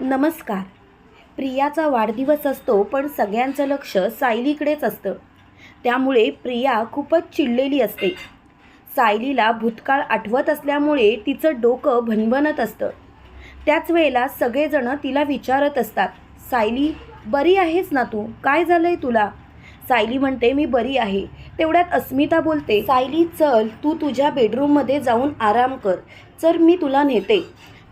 नमस्कार. प्रियाचा वाढदिवस असतो पण सगळ्यांचं लक्ष सायलीकडेच असतं. त्यामुळे प्रिया खूपच चिडलेली असते. सायलीला भूतकाळ आठवत असल्यामुळे तिचं डोकं भनभनत असतं. त्याच वेळेला सगळेजणं तिला विचारत असतात सायली बरी आहेस ना तू? काय झालं आहे तुला? सायली म्हणते मी बरी आहे. तेवढ्यात अस्मिता बोलते सायली चल तू तुझ्या बेडरूममध्ये जाऊन आराम कर. चल मी तुला नेते.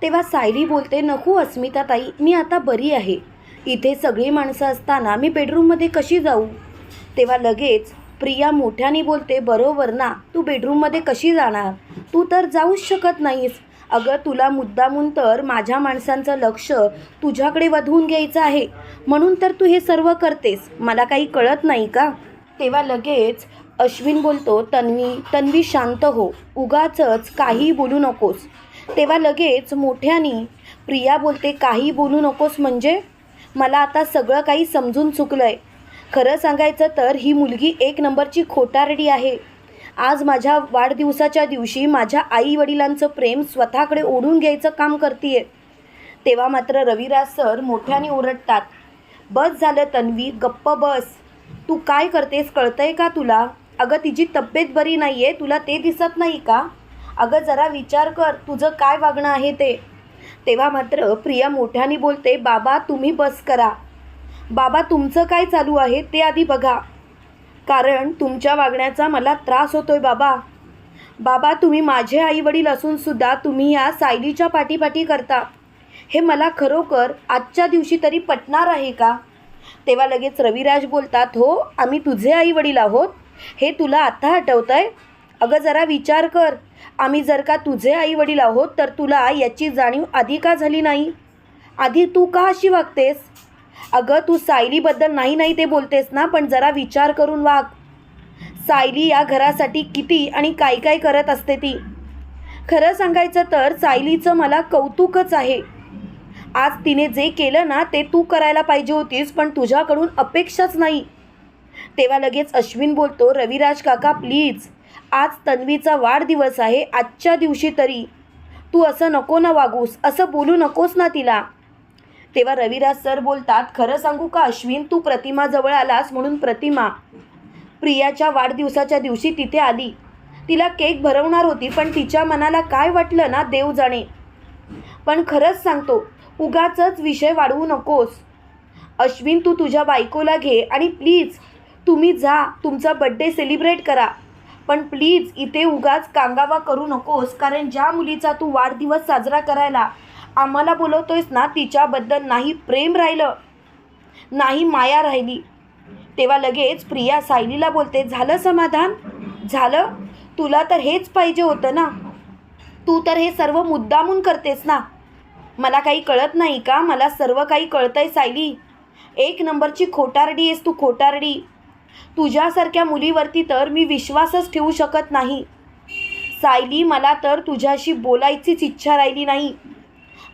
तेव्हा सायली बोलते नको अस्मिता ताई मी आता बरी आहे. इथे सगळी माणसं असताना मी बेडरूममध्ये कशी जाऊ? तेव्हा लगेच प्रिया मोठ्याने बोलते बरोबर ना तू बेडरूममध्ये कशी जाणार? तू तर जाऊच शकत नाहीस. अगं तुला मुद्दामून तर माझ्या माणसांचं लक्ष तुझ्याकडे वधवून घ्यायचं आहे. म्हणून तर तू हे सर्व करतेस. मला काही कळत नाही का? तेव्हा लगेच अश्विन बोलतो तन्वी तन्वी शांत हो. उगाचच काही बोलू नकोस. तेव्हा लगेच मोठ्यानी प्रिया बोलते काही बोलू नकोस म्हणजे? मला आता सगळं काही समजून चुकलं आहे खरं सांगायचं तर ही मुलगी एक नंबरची खोटारडी आहे. आज माझ्या वाढदिवसाच्या दिवशी माझ्या आई वडिलांचं प्रेम स्वतःकडे ओढून घ्यायचं काम करतीये. तेव्हा मात्र रविराज सर मोठ्याने ओरडतात बस झालं तन्वी गप्प बस. तू काय करतेस कळतंय का तुला? अगं तिची तब्येत बरी नाही आहे तुला ते दिसत नाही का? अगं जरा विचार कर तुझं काय वागणं आहे ते. तेव्हा मात्र प्रिया मोठ्याने बोलते बाबा तुम्ही बस करा. बाबा तुमचं काय चालू आहे ते आधी बघा. कारण तुमच्या वागण्याचा मला त्रास होतोय बाबा. बाबा तुम्ही माझे आईवडील असूनसुद्धा तुम्ही या सायलीच्या पाठीपाठी करता. हे मला खरोखर आजच्या दिवशी तरी पटणार आहे का? तेव्हा लगेच रविराज बोलतात हो आम्ही तुझे आईवडील आहोत. हे तुला आता आठवतं आहे अगं जरा विचार कर. आम्ही जर का तुझे आई वडील आहोत तर तुला याची जाणीव आधी का झाली नाही? आधी तू का अशी वागतेस? अगं तू सायलीबद्दल नाही नाही ते बोलतेस ना पण जरा विचार करून वाग. सायली या घरासाठी किती आणि काय काय करत असते ती? खरं सांगायचं तर सायलीचं मला कौतुकच आहे. आज तिने जे केलं ना ते तू करायला पाहिजे होतीस पण तुझ्याकडून अपेक्षाच नाही. तेव्हा लगेच अश्विन बोलतो रविराज काका प्लीज आज तन्वीचा वाढदिवस आहे आजच्या दिवशी तरी. तू असं नको ना वागूस असं बोलू नकोस ना तिला. तेव्हा रविराज सर बोलतात खरं सांगू का अश्विन तू प्रतिमाजवळ आलास म्हणून प्रतिमा. प्रियाच्या वाढदिवसाच्या दिवशी तिथे आली. तिला केक भरवणार होती पण तिच्या मनाला काय वाटलं ना देव जाणे. पण खरंच सांगतो उगाचच विषय वाढवू नकोस. अश्विन तू तुझ्या बायकोला घे आणि प्लीज तुम्ही जा तुमचा बड्डे सेलिब्रेट करा. पण प्लीज इथे उगाच कांगावा करू नकोस कारण ज्या मुलीचा तू वाढदिवस साजरा करायला आम्हाला बोलवतोयस ना तिच्याबद्दल नाही प्रेम राहिलं नाही माया राहिली. तेव्हा लगेच प्रिया सायलीला बोलते झालं समाधान? झालं? तुला तर हेच पाहिजे होतं ना? तू तर हे सर्व मुद्दामून करतेस ना? मला काही कळत नाही का? मला सर्व काही कळतंय सायली. एक नंबरची खोटारडी आहेस तू खोटारडी. तुझ्यासारख्या मुलीवरती तर मी विश्वासच ठेवू शकत नाही. सायली मला तर तुझ्याशी बोलायचीच इच्छा राहिली नाही.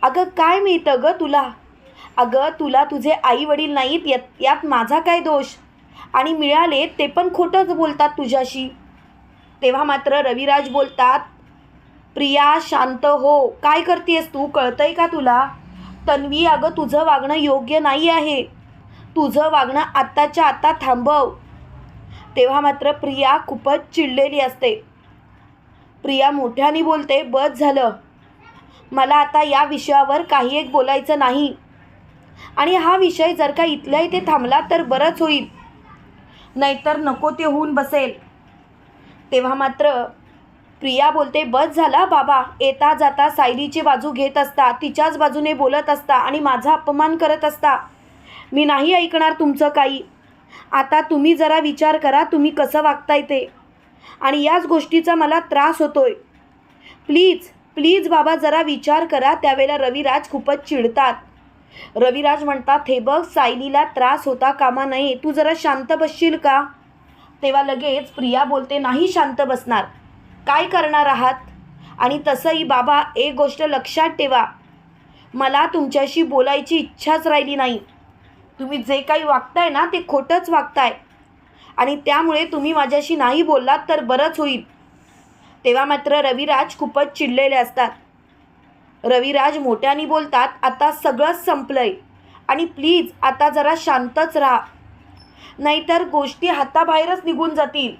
अगं काय मिळतं गं तुला? अगं तुला तुझे आई वडील नाहीत यात यात माझा काय दोष? आणि मिळाले ते पण खोटंच बोलतात तुझ्याशी. तेव्हा मात्र रविराज बोलतात प्रिया शांत हो. काय करतेस तू? कळतंय का तुला? तन्वी अगं तुझं वागणं योग्य नाही आहे. तुझं वागणं आत्ताच्या आत्ता थांबव. तेव्हा मात्र प्रिया खूपच चिडलेली असते. प्रिया मोठ्याने बोलते बस झालं. मला आता या विषयावर काही एक बोलायचं नाही. आणि हा विषय जर का इथल्या इथे थांबला तर बरंच होईल. नाहीतर नको ते होऊन बसेल. तेव्हा मात्र प्रिया बोलते बस झाला बाबा. येता जाता सायलीची बाजू घेत असता तिच्याच बाजूने बोलत असता आणि माझा अपमान करत असता. मी नाही ऐकणार तुमचं काही. आता तुम्ही जरा विचार करा तुम्ही कसं वागताय ते. आणि याच गोष्टीचा मला त्रास होतोय. प्लीज प्लीज बाबा जरा विचार करा त्यावेळेला रविराज खूपच चिडतात. रविराज म्हणतात हे बघ सायलीला त्रास होता कामा नये तू जरा शांत बसशील का? तेव्हा लगेच प्रिया बोलते नाही शांत बसणार. काय करणार आहात? आणि तसंही बाबा एक गोष्ट लक्षात ठेवा. मला तुमच्याशी बोलायची इच्छाच राहिली नाही. तुम्ही जे काही वागताय ना ते खोटंच वागताय. आणि त्यामुळे तुम्ही माझ्याशी नाही बोललात तर बरंच होईल. तेव्हा मात्र रविराज खूपच चिडलेले असतात. रविराज मोठ्याने बोलतात आता सगळंच संपलंय. आणि प्लीज आता जरा शांतच राहा. नाहीतर गोष्टी हाताबाहेरच निघून जातील.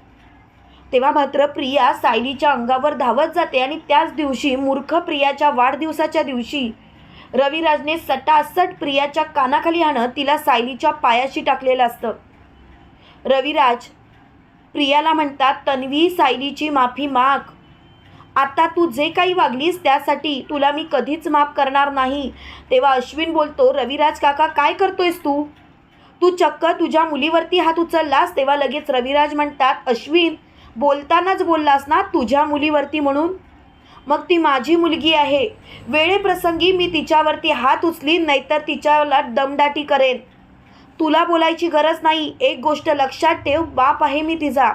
तेव्हा मात्र प्रिया सायलीच्या अंगावर धावत जाते आणि त्याच दिवशी मूर्ख प्रियाच्या वाढदिवसाच्या दिवशी रविराजने सटासट प्रियाच्या कानाखाली आणत तिला सायलीच्या पायाशी टाकलेलं असतं. रविराज प्रियाला म्हणतात तन्वी सायलीची माफी माग. आता तू जे काही वागलीस त्यासाठी तुला मी कधीच माफ करणार नाही. तेव्हा अश्विन बोलतो रविराज काका काय करतोयस तू? तू चक्क तुझ्या मुलीवरती हात उचललास. तेव्हा लगेच रविराज म्हणतात अश्विन बोलतानाच बोललास ना तुझ्या मुलीवरती म्हणून? मग ती माझी मुलगी आहे. वेळेप्रसंगी मी तिच्यावरती हात उचलीन नाहीतर तिच्याला दमदाटी करेन. तुला बोलायची गरज नाही. एक गोष्ट लक्षात ठेव बाप आहे मी तिचा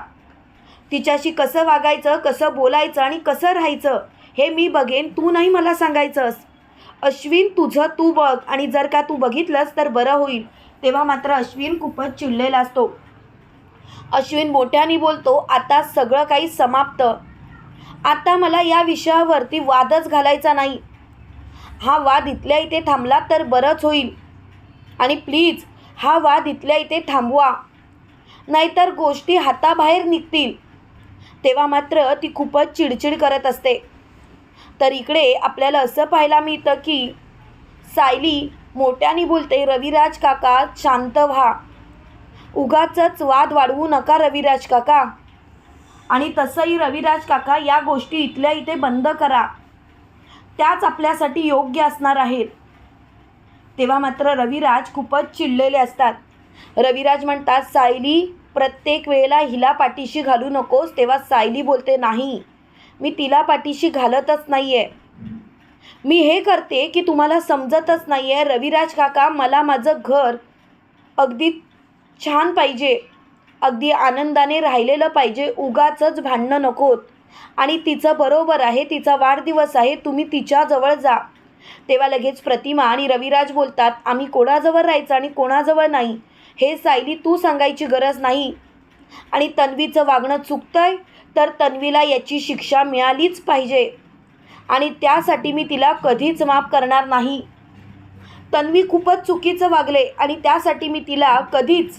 तिच्याशी कसं वागायचं कसं बोलायचं आणि कसं राहायचं हे मी बघेन तू नाही मला सांगायचंस. अश्विन तुझं तू बघ आणि जर का तू बघितलंस तर बरं होईल. तेव्हा मात्र अश्विन खूपच चिडलेला असतो. अश्विन मोठ्याने बोलतो आता सगळं काही समाप्त. आता मला या विषयावरती वादच घालायचा नाही. हा वाद इथल्या इथे थांबला तर बरंच होईल. आणि प्लीज हा वाद इथल्या इथे थांबवा. नाहीतर गोष्टी हाताबाहेर निघतील. तेव्हा मात्र ती खूपच चिडचिड करत असते. तर इकडे आपल्याला असं पाहायला मिळतं की सायली मोठ्याने बोलते रविराज काका शांत व्हा. उगाचच वाद वाढवू नका रविराज काका. आणि तसंही रविराज काका या गोष्टी इथल्या इथे बंद करा. त्याच आपल्यासाठी योग्य असणार आहेत. तेव्हा मात्र रविराज खूपच चिडलेले असतात. रविराज म्हणतात सायली प्रत्येक वेळेला हिला पाठीशी घालू नकोस तेव्हा सायली बोलते नाही मी तिला पाठीशी घालतच नाही आहे मी हे करते की तुम्हाला समजतच नाही आहे रविराज काका मला माझं घर अगदी छान पाहिजे. अगदी आनंदाने राहिलेलं पाहिजे. उगाचंच भांडणं नकोत. आणि तिचं बरोबर आहे तिचा वाढदिवस आहे तुम्ही तिच्याजवळ जा. तेव्हा लगेच प्रतिमा आणि रविराज बोलतात आम्ही कोणाजवळ राहायचं आणि कोणाजवळ नाही? हे सायली तू सांगायची गरज नाही. आणि तन्वीचं वागणं चुकतंय तर तन्वीला याची शिक्षा मिळालीच पाहिजे. आणि त्यासाठी मी तिला कधीच माफ करणार नाही. तन्वी खूपच चुकीचं वागले आणि त्यासाठी मी तिला कधीच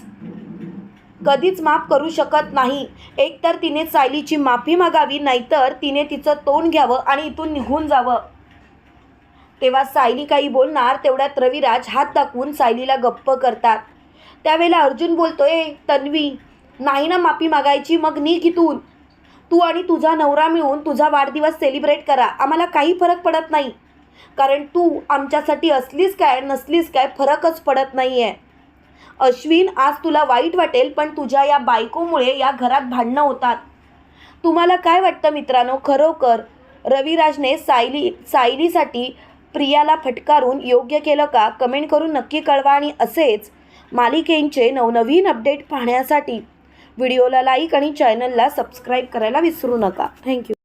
कधीच माफ करू शकत नाही. एकतर तिने सायलीची माफी मागावी नाहीतर तिने तिचं तोंड घ्यावं आणि इथून निघून जावं. तेव्हा सायली काही बोलणार तेवढ्यात रविराज हात दाखवून सायलीला गप्प करतात. त्यावेळेला अर्जुन बोलतोय तन्वी नाही ना माफी मागायची मग निघ इथून. तू आणि तुझा नवरा मिळून तुझा वाढदिवस सेलिब्रेट करा आम्हाला काही फरक पडत नाही. कारण तू आमच्यासाठी असलीस काय नसलीस काय फरकच पडत नाही आहे अश्विन आज तुला वाईट वाटेल पण तुझ्या या बायकोमुळे या घरात भांडणं होतात. तुम्हाला काय वाटतं मित्रांनो? खरोखर रविराजने सायली सायलीसाठी प्रियाला फटकारून योग्य केलं का? कमेंट करून नक्की कळवा आणि असेच मालिकेंचे नवनवीन अपडेट पाहण्यासाठी व्हिडिओला लाईक आणि चॅनलला सबस्क्राईब करायला विसरू नका. थँक्यू.